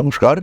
নমস্কার।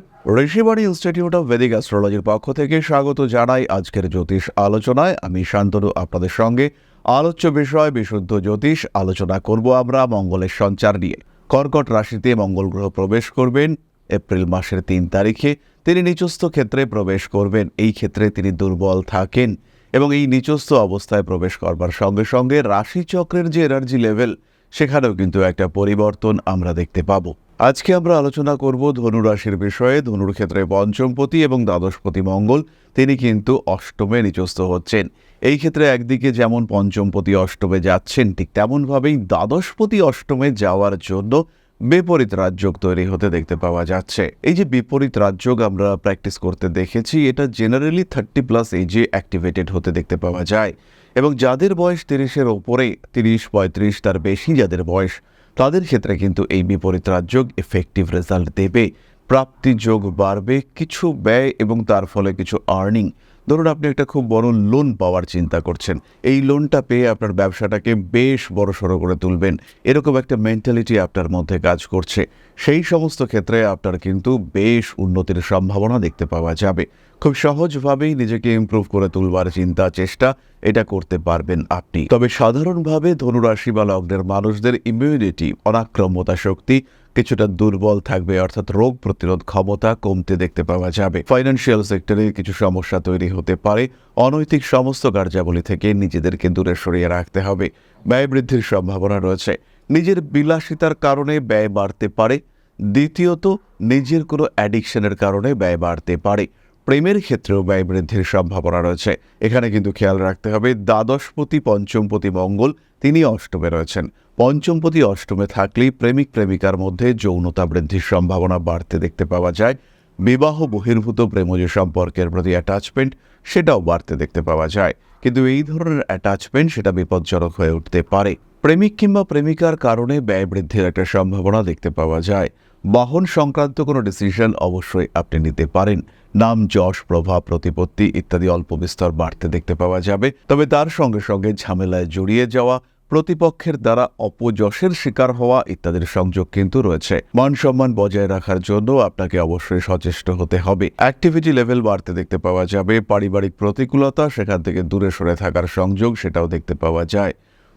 Rishibani institute of Vedic অ্যাস্ট্রোলজির পক্ষ থেকে স্বাগত জানাই আজকের জ্যোতিষ আলোচনায়। আমি শান্তনু, আপনাদের সঙ্গে আলোচ্য বিষয়, বিশুদ্ধ জ্যোতিষ আলোচনা করব আমরা মঙ্গলের সঞ্চার নিয়ে। কর্কট রাশিতে মঙ্গল গ্রহ প্রবেশ করবেন, এপ্রিল মাসের তিন তারিখে তিনি নিচস্থ ক্ষেত্রে প্রবেশ করবেন, এই ক্ষেত্রে তিনি দুর্বল থাকেন এবং এই নিচস্থ অবস্থায় প্রবেশ করবার সঙ্গে সঙ্গে রাশিচক্রের যে এনার্জি লেভেল সেখানেও কিন্তু একটা পরিবর্তন আমরা দেখতে পাবো। আজকে আমরা আলোচনা করব ধনুরাশির বিষয়ে। ধনুর ক্ষেত্রে পঞ্চমপতি এবং দ্বাদশপতি মঙ্গল, তিনি কিন্তু অষ্টমে নিচস্থ হচ্ছেন। এই ক্ষেত্রে একদিকে যেমন পঞ্চমপতি অষ্টমে যাচ্ছেন, ঠিক তেমনভাবেই দ্বাদশপতি অষ্টমে যাওয়ার জন্য বিপরীত রাজযোগ তৈরি হতে দেখতে পাওয়া যাচ্ছে। এই যে বিপরীত রাজযোগ আমরা প্র্যাকটিস করতে দেখেছি, এটা জেনারেলি থার্টি প্লাস এজে অ্যাক্টিভেটেড হতে দেখতে পাওয়া যায়। এবং যাদের বয়স তিরিশের ওপরে, তিরিশ, পঁয়ত্রিশ, তার বেশি যাদের বয়স তাদের ক্ষেত্রে কিন্তু এই বিপরীত রাজযোগ এফেক্টিভ রেজাল্ট দেবে। প্রাপ্তি যোগ বাড়বে, কিছু ব্যয় এবং তার ফলে কিছু আর্নিং ধরুন আপনি একটা খুব বড় লোন পাওয়ার চিন্তা করছেন। এই লোনটা পেয়ে আপনার ব্যবসাটাকে বেশ বড় সড়ো করে তুলবেন। এরকম একটা মেন্টালিটি আপনার মধ্যে কাজ করছে। সেই সমস্ত ক্ষেত্রে আপনার কিন্তু বেশ উন্নতির সম্ভাবনা দেখতে পাওয়া যাবে। খুব সহজভাবেই নিজেকে ইমপ্রুভ করে তুলবার চিন্তা, চেষ্টা এটা করতে পারবেন আপনি। তবে সাধারণভাবে ধনুরাশি বা লগ্নের মানুষদের ইমিউনিটি অনাক্রম্যতা শক্তি কিছুটা দুর্বল থাকবে, অর্থাৎ রোগ প্রতিরোধ ক্ষমতা কমতে দেখতে পাওয়া যাবে। ফাইন্যান্সিয়াল সেক্টরে কিছু সমস্যা তৈরি হতে পারে। অনৈতিক সমস্ত কার্যাবলী থেকে নিজেদেরকে দূরে সরিয়ে রাখতে হবে। ব্যয় বৃদ্ধির সম্ভাবনা রয়েছে। নিজের বিলাসিতার কারণে ব্যয় বাড়তে পারে। দ্বিতীয়ত, নিজের কোনো অ্যাডিকশনের কারণে ব্যয় বাড়তে পারে। প্রেমের ক্ষেত্রেও ব্যয় বৃদ্ধির সম্ভাবনা রয়েছে। এখানে কিন্তু খেয়াল রাখতে হবে, দ্বাদশপতি, পঞ্চমপতি মঙ্গল, তিনি অষ্টমে রয়েছেন। পঞ্চমপতি, অষ্টমে থাকলেই প্রেমিক, প্রেমিকার মধ্যে যৌনতা বৃদ্ধির সম্ভাবনা বাড়তে দেখতে পাওয়া যায়। বিবাহ, বহির্ভূত প্রেমজ সম্পর্কের প্রতি অ্যাটাচমেন্ট সেটাও বাড়তে দেখতে পাওয়া যায়। কিন্তু এই ধরনের অ্যাটাচমেন্ট সেটা বিপজ্জনক হয়ে উঠতে পারে। প্রেমিক কিংবা প্রেমিকার কারণে ব্যয় বৃদ্ধির একটা সম্ভাবনা দেখতে পাওয়া যায়। বাহন সংক্রান্ত কোনো ডিসিশন অবশ্যই আপনি নিতে পারেন। নাম, যশ, প্রভাব, প্রতিপত্তি ইত্যাদি অল্প বিস্তর বাড়তে দেখতে পাওয়া যাবে। তবে তার সঙ্গে সঙ্গে ঝামেলায় জড়িয়ে যাওয়া, প্রতিপক্ষের দ্বারা অপযশের শিকার হওয়া ইত্যাদির সংযোগ কিন্তু রয়েছে। মান সম্মান বজায় রাখার জন্য আপনাকে অবশ্যই সচেষ্ট হতে হবে। অ্যাক্টিভিটি লেভেল বাড়তে দেখতে পাওয়া যাবে, পারিবারিক প্রতিকূলতা সেখান থেকে দূরে সরে থাকার সংযোগ সেটাও দেখতে পাওয়া যায়।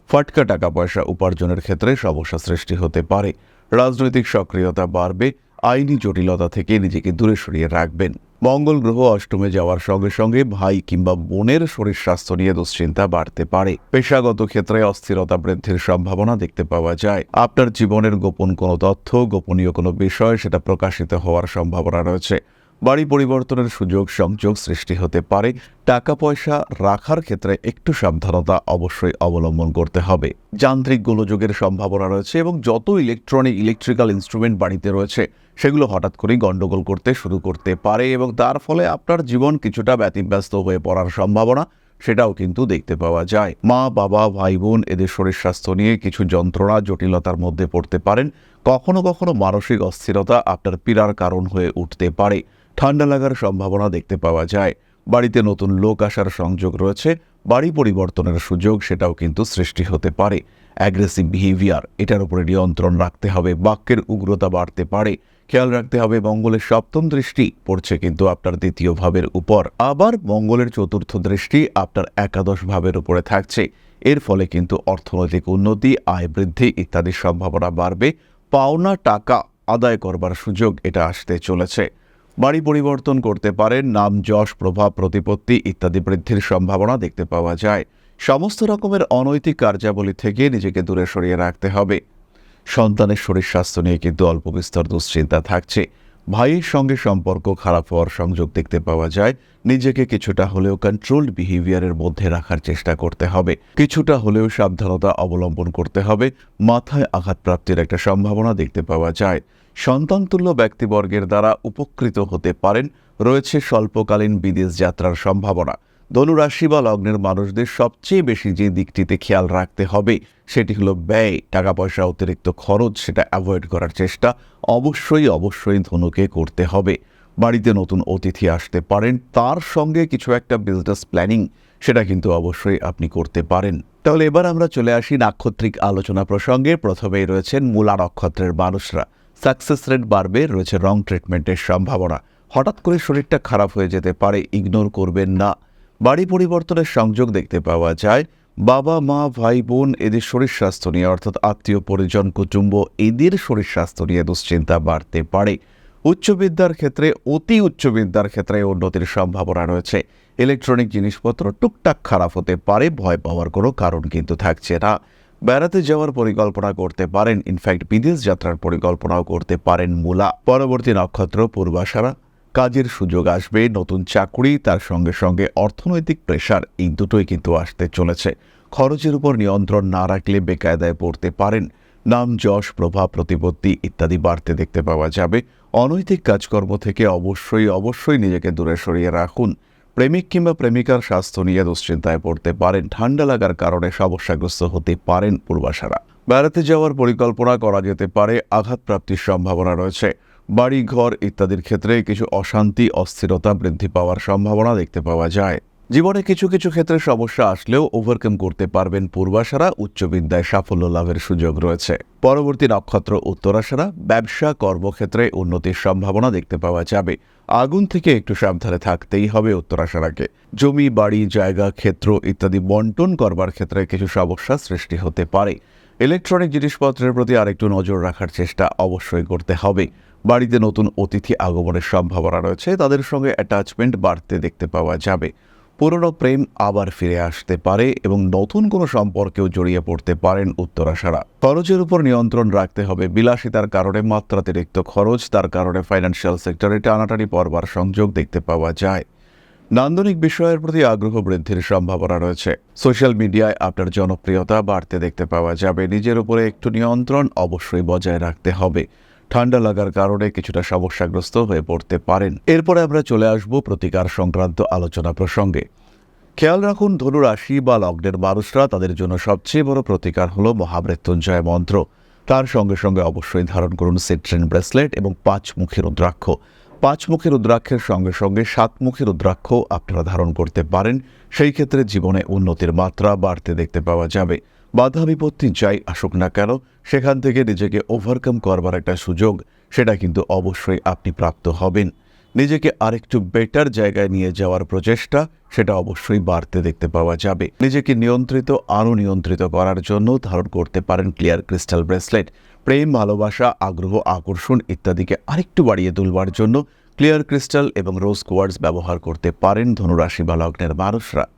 ফাটকা টাকা পয়সা উপার্জনের ক্ষেত্রে সমস্যা সৃষ্টি হতে পারে। রাজনৈতিক সক্রিয়তা বাড়বে, আইনি জটিলতা থেকে নিজেকে দূরে সরিয়ে রাখবেন। মঙ্গল গ্রহ অষ্টমে যাওয়ার সঙ্গে সঙ্গে ভাই কিংবা বোনের শরীর স্বাস্থ্য নিয়ে দুশ্চিন্তা বাড়তে পারে। পেশাগত ক্ষেত্রে অস্থিরতা বৃদ্ধির সম্ভাবনা দেখতে পাওয়া যায়। আপনার জীবনের গোপন কোনো তথ্য, গোপনীয় কোনো বিষয়, সেটা প্রকাশিত হওয়ার সম্ভাবনা রয়েছে। বাড়ি পরিবর্তনের সুযোগ, সংযোগ সৃষ্টি হতে পারে। টাকা পয়সা রাখার ক্ষেত্রে একটু সাবধানতা অবশ্যই অবলম্বন করতে হবে। যান্ত্রিক গোলযোগের সম্ভাবনা রয়েছে এবং যত ইলেকট্রনিক, ইলেকট্রিক্যাল ইনস্ট্রুমেন্ট বাড়িতে রয়েছে, সেগুলো হঠাৎ করেই গণ্ডগোল করতে শুরু করতে পারে এবং তার ফলে আপনার জীবন কিছুটা ব্যতিব্যস্ত হয়ে পড়ার সম্ভাবনা, সেটাও কিন্তু দেখতে পাওয়া যায়। মা, বাবা ভাই বোন এদের শরীর স্বাস্থ্য নিয়ে কিছু যন্ত্রণা, জটিলতার মধ্যে পড়তে পারেন। কখনো কখনো মানসিক অস্থিরতা আপনার পীড়ার কারণ হয়ে উঠতে পারে। ঠান্ডা লাগার সম্ভাবনা দেখতে পাওয়া যায়। বাড়িতে নতুন লোক আসার সংযোগ রয়েছে। বাড়ি পরিবর্তনের সুযোগ সেটাও কিন্তু সৃষ্টি হতে পারে। অ্যাগ্রেসিভ বিহেভিয়ার এটার উপরে নিয়ন্ত্রণ রাখতে হবে। বাক্যের উগ্রতা বাড়তে পারে। খেয়াল রাখতে হবে, মঙ্গলের সপ্তম দৃষ্টি পড়ছে কিন্তু আপনার দ্বিতীয় ভাবের উপর। আবার মঙ্গলের চতুর্থ দৃষ্টি আপনার একাদশ ভাবের উপরে থাকছে। এর ফলে কিন্তু অর্থনৈতিক উন্নতি, আয় বৃদ্ধি ইত্যাদির সম্ভাবনা বাড়বে। পাওনা, টাকা আদায় করবার সুযোগ এটা আসতে চলেছে। বাড়ি পরিবর্তন করতে পারেন, নাম, যশ, প্রভাব, প্রতিপত্তি ইত্যাদি বৃদ্ধির সম্ভাবনা দেখতে পাওয়া যায়। সমস্ত রকমের অনৈতিক কার্যাবলী থেকে নিজেকে দূরে সরিয়ে রাখতে হবে। সন্তানের শরীর স্বাস্থ্য নিয়ে কিন্তু অল্প বিস্তর দুশ্চিন্তা থাকছে। ভাইয়ের সঙ্গে সম্পর্ক খারাপ হওয়ার সংযোগ দেখতে পাওয়া যায়। নিজেকে কিছুটা হলেও কন্ট্রোলড বিহেভিয়ারের মধ্যে রাখার চেষ্টা করতে হবে। কিছুটা হলেও সাবধানতা অবলম্বন করতে হবে। মাথায় আঘাতপ্রাপ্তির একটা সম্ভাবনা দেখতে পাওয়া যায়। সন্তানতুল্য ব্যক্তিবর্গের দ্বারা উপকৃত হতে পারেন। রয়েছে স্বল্পকালীন বিদেশ যাত্রার সম্ভাবনা। ধনুরাশি বা লগ্নের মানুষদের সবচেয়ে বেশি যে দিকটিতে খেয়াল রাখতে হবে, সেটি হলো ব্যয় টাকা পয়সা অতিরিক্ত খরচ, সেটা অ্যাভয়েড করার চেষ্টা। অবশ্যই অবশ্যই ধনুকে করতে হবে। বাড়িতে নতুন অতিথি আসতে পারেন, তার সঙ্গে কিছু একটা বিজনেস প্ল্যানিং সেটা কিন্তু অবশ্যই আপনি করতে পারেন। তাহলে এবার আমরা চলে আসি নাক্ষত্রিক আলোচনা প্রসঙ্গে। প্রথমেই রয়েছেন মূলা নক্ষত্রের মানুষরা। সাকসেস রেট বাড়বে, রয়েছে রং ট্রিটমেন্টের সম্ভাবনা। হঠাৎ করে শরীরটা খারাপ হয়ে যেতে পারে ইগনোর করবেন না। বাড়ি পরিবর্তনের সংযোগ দেখতে পাওয়া যায়। বাবা, মা, ভাই, বোন এদের শরীর স্বাস্থ্য নিয়ে, অর্থাৎ আত্মীয় পরিজন, কুটুম্ব এদের শরীর স্বাস্থ্য নিয়ে দুশ্চিন্তা বাড়তে পারে। উচ্চবিদ্যার ক্ষেত্রে, অতি উচ্চবিদ্যার ক্ষেত্রে উন্নতির সম্ভাবনা রয়েছে। ইলেকট্রনিক জিনিসপত্র টুকটাক খারাপ হতে পারে, ভয় পাওয়ার কোনো কারণ কিন্তু থাকছে না। বেড়াতে যাওয়ার পরিকল্পনা করতে পারেন, ইনফ্যাক্ট বিদেশ যাত্রার পরিকল্পনাও করতে পারেন মূলা। পরবর্তী নক্ষত্র, পূর্বাশারা। কাজের সুযোগ আসবে, নতুন চাকুরি, তার সঙ্গে সঙ্গে অর্থনৈতিক প্রেশার এই দুটোই কিন্তু আসতে চলেছে। খরচের উপর নিয়ন্ত্রণ না রাখলে বেকায়দায় পড়তে পারেন। নাম, যশ, প্রভাব, প্রতিপত্তি ইত্যাদি বাড়তে দেখতে পাওয়া যাবে। অনৈতিক কাজকর্ম থেকে অবশ্যই অবশ্যই নিজেকে দূরে সরিয়ে রাখুন। প্রেমিক কিংবা প্রেমিকার স্বাস্থ্য নিয়ে দুশ্চিন্তায় পড়তে পারেন। ঠান্ডা লাগার কারণে সমস্যাগ্রস্ত হতে পারেন পূর্বাসারা বেড়াতে যাওয়ার পরিকল্পনা করা যেতে পারে। আঘাতপ্রাপ্তির সম্ভাবনা রয়েছে। বাড়ি ঘর ইত্যাদির ক্ষেত্রে কিছু অশান্তি, অস্থিরতা বৃদ্ধি পাওয়ার সম্ভাবনা দেখতে পাওয়া যায়। জীবনে কিছু কিছু ক্ষেত্রে সমস্যা আসলেও ওভারকাম করতে পারবেন পূর্বাশারা উচ্চ বিদ্যায় সাফল্য লাভের সুযোগ রয়েছে। পরবর্তী নক্ষত্র উত্তরাশারা, ব্যবসা, কর্মক্ষেত্রে উন্নতির সম্ভাবনা দেখতে পাওয়া যাবে। আগুন থেকে একটু সাবধানে থাকতেই হবে উত্তরাশারাকে। জমি, বাড়ি, জায়গা, ক্ষেত্র ইত্যাদি বন্টন করবার ক্ষেত্রে কিছু সমস্যা সৃষ্টি হতে পারে। ইলেকট্রনিক জিনিসপত্রের প্রতি আরেকটু নজর রাখার চেষ্টা অবশ্যই করতে হবে। বাড়িতে নতুন অতিথি আগমনের সম্ভাবনা রয়েছে। তাদের সঙ্গে অ্যাটাচমেন্ট বাড়তে দেখতে পাওয়া যাবে। পুরনো প্রেম আবার ফিরে আসতে পারে এবং নতুন কোনো সম্পর্কেও জড়িয়ে পড়তে পারেন উত্তরাশারা। খরচের উপর নিয়ন্ত্রণ রাখতে হবে। বিলাসিতার কারণে মাত্রাতিরিক্ত খরচ, তার কারণে ফাইন্যান্সিয়াল সেক্টরে টানাটানি পড়বার সংযোগ দেখতে পাওয়া যায়। নান্দনিক বিষয়ের প্রতি আগ্রহ বৃদ্ধির সম্ভাবনা রয়েছে। সোশ্যাল মিডিয়ায় আপনার জনপ্রিয়তা বাড়তে দেখতে পাওয়া যাবে। নিজের উপরে একটু নিয়ন্ত্রণ অবশ্যই বজায় রাখতে হবে। ঠান্ডা লাগার কারণে কিছুটা সমস্যাগ্রস্ত হয়ে পড়তে পারেন। এরপরে আমরা চলে আসব প্রতিকার সংক্রান্ত আলোচনা প্রসঙ্গে। খেয়াল রাখুন ধনু রাশি বা লগ্নের মানুষরা তাদের জন্য সবচেয়ে বড় প্রতিকার হলো মহামৃত্যুঞ্জয় মন্ত্র। তার সঙ্গে সঙ্গে অবশ্যই ধারণ করুন সিট্রেন ব্রেসলেট এবং পাঁচমুখী রুদ্রাক্ষ। পাঁচমুখী রুদ্রাক্ষের সঙ্গে সঙ্গে সাতমুখী রুদ্রাক্ষ আপনারা ধারণ করতে পারেন। সেই ক্ষেত্রে জীবনে উন্নতির মাত্রা বাড়তে দেখতে পাওয়া যাবে। বাধা বিপত্তি যাই আসুক না কেন, সেখান থেকে নিজেকে ওভারকাম করবার একটা সুযোগ, সেটা কিন্তু অবশ্যই আপনি প্রাপ্ত হবেন। নিজেকে আরেকটু বেটার জায়গায় নিয়ে যাওয়ার প্রচেষ্টা, সেটা অবশ্যই বাড়তে দেখতে পাওয়া যাবে। নিজেকে নিয়ন্ত্রিত, আরও নিয়ন্ত্রিত করার জন্য ধারণ করতে পারেন ক্লিয়ার ক্রিস্টাল ব্রেসলেট প্রেম, ভালোবাসা, আগ্রহ, আকর্ষণ ইত্যাদিকে আরেকটু বাড়িয়ে তুলবার জন্য ক্লিয়ার ক্রিস্টাল এবং রোজ কোয়ার্ডস ব্যবহার করতে পারেন ধনুরাশি বা লগ্নের মানুষরা।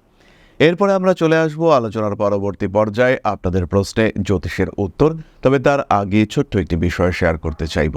এরপরে আমরা চলে আসব আলোচনার পরবর্তী পর্যায়ে। আপনাদের প্রশ্নে জ্যোতিষের উত্তর, তবে তার আগে ছোট্ট একটি বিষয় শেয়ার করতে চাইব।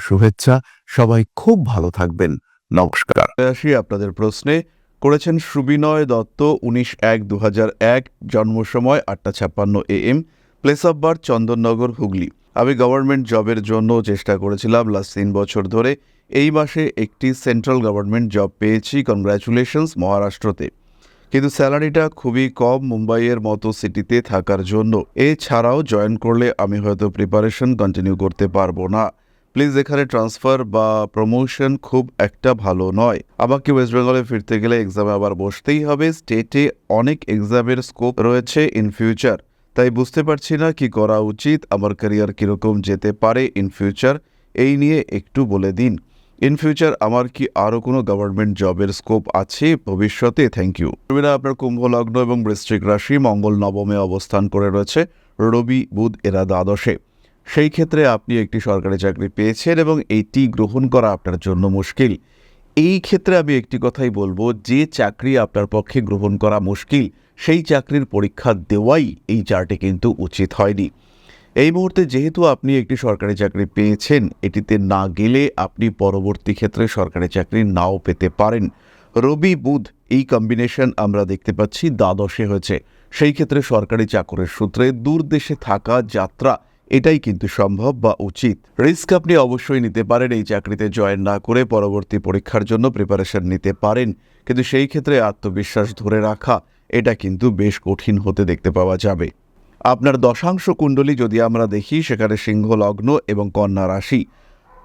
শুভেচ্ছা। সবাই খুব ভালো থাকবেন। নমস্কার। আসি আপনাদের প্রশ্নে। করেছেন সুবিনয় দত্ত উনিশ এক দু এক, জন্ম সময় আটটা ছাপ্পান্ন A M place of birth Chandannagar, Hooghly. আমি গভর্নমেন্ট জবের জন্য চেষ্টা করেছিলাম লাস্ট তিন বছর ধরে। এই মাসে একটি সেন্ট্রাল গভর্নমেন্ট জব পেয়েছি কনগ্রাচুলেশনস মহারাষ্ট্রতে। কিন্তু স্যালারিটা খুবই কম মুম্বাইয়ের মতো সিটিতে থাকার জন্য। এছাড়াও জয়েন করলে আমি হয়তো প্রিপারেশন কন্টিনিউ করতে পারব না। প্লিজ এখানে ট্রান্সফার বা প্রমোশন খুব একটা ভালো নয়। আমাকে ওয়েস্ট বেঙ্গলে ফিরতে গেলে এক্সামে আবার বসতেই হবে। স্টেটে অনেক এক্সামের স্কোপ রয়েছে ইন ফিউচার তাই বুঝতে পারছি না কি করা উচিত, আমার ক্যারিয়ার কীরকম যেতে পারে ইন ফিউচার এই নিয়ে একটু বলে দিন। ইন ফিউচার আমার কি আরও কোনো গভর্নমেন্ট জবের স্কোপ আছে? ভবিষ্যতে থ্যাংক ইউ রবিরা আপনার কুম্ভ, লগ্ন এবং বৃশ্চিক রাশি, মঙ্গল নবমে অবস্থান করে রয়েছে। রবি, বুধ, এরা দ্বাদশে। সেই ক্ষেত্রে আপনি একটি সরকারি চাকরি পেয়েছেন এবং এইটি গ্রহণ করা আপনার জন্য মুশকিল। এই ক্ষেত্রে আমি একটি কথাই বলব, যে চাকরি আপনার পক্ষে গ্রহণ করা মুশকিল, সেই চাকরির পরীক্ষা দেওয়াই এই চার্টে কিন্তু উচিত হয়নি। এই মুহূর্তে যেহেতু আপনি একটি সরকারি চাকরি পেয়েছেন, এটিতে না গেলে আপনি পরবর্তী ক্ষেত্রে সরকারি চাকরি নাও পেতে পারেন। রবি বুধ, এই কম্বিনেশন আমরা দেখতে পাচ্ছি দ্বাদশে হয়েছে। সেই ক্ষেত্রে সরকারি চাকরের সূত্রে দূর দেশে থাকা যাত্রা এটাই কিন্তু সম্ভব বা উচিত। রিস্ক আপনি অবশ্যই নিতে পারেন, এই চাকরিতে জয়েন না করে পরবর্তী পরীক্ষার জন্য প্রিপারেশন নিতে পারেন। কিন্তু সেই ক্ষেত্রে আত্মবিশ্বাস ধরে রাখা, এটা কিন্তু বেশ কঠিন হতে দেখতে পাওয়া যাবে। আপনার দশাংশ কুণ্ডলী যদি আমরা দেখি, সেখানে সিংহ, লগ্ন এবং কন্যা রাশি।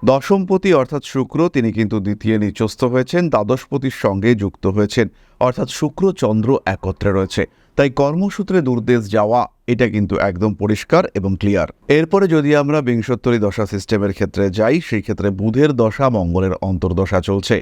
দশমপতি অর্থাৎ শুক্র, তিনি কিন্তু দ্বিতীয় নিচস্থ হয়েছেন, দ্বাদশপতির সঙ্গে যুক্ত হয়েছেন। অর্থাৎ শুক্র, চন্দ্র একত্রে রয়েছে। তাই কর্মসূত্রে দূরদেশ যাওয়া, এটা কিন্তু একদম পরিষ্কার এবং ক্লিয়ার এরপরে যদি আমরা বিংশোত্তরী দশা সিস্টেমের ক্ষেত্রে যাই, সেই ক্ষেত্রে বুধের দশা মঙ্গলের অন্তর্দশা চলছে।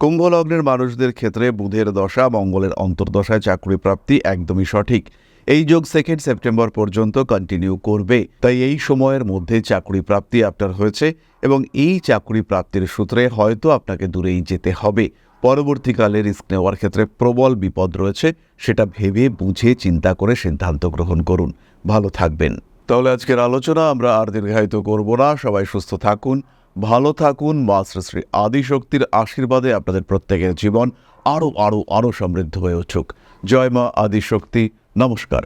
কুম্ভ লগ্নের মানুষদের ক্ষেত্রে বুধের দশা মঙ্গলের অন্তর্দশায় চাকরি প্রাপ্তি একদমই সঠিক। এই যোগ সেকেন্ড সেপ্টেম্বর পর্যন্ত কন্টিনিউ করবে। তাই এই সময়ের মধ্যে চাকরি প্রাপ্তি আপনার হয়েছে এবং এই চাকরি প্রাপ্তির সূত্রে হয়তো আপনাকে দূরেই যেতে হবে। পরবর্তীকালে রিস্ক নেওয়ার ক্ষেত্রে প্রবল বিপদ রয়েছে, সেটা ভেবে বুঝে চিন্তা করে সিদ্ধান্ত গ্রহণ করুন। ভালো থাকবেন। তাহলে আজকের আলোচনা আমরা আর দীর্ঘায়িত করব না। সবাই সুস্থ থাকুন, ভালো থাকুন। মা শ্রী শ্রী আদিশক্তির আশীর্বাদে আপনাদের প্রত্যেকের জীবন আরও আরও আরও সমৃদ্ধ হয়ে উঠুক। জয় মা আদিশক্তি। নমস্কার।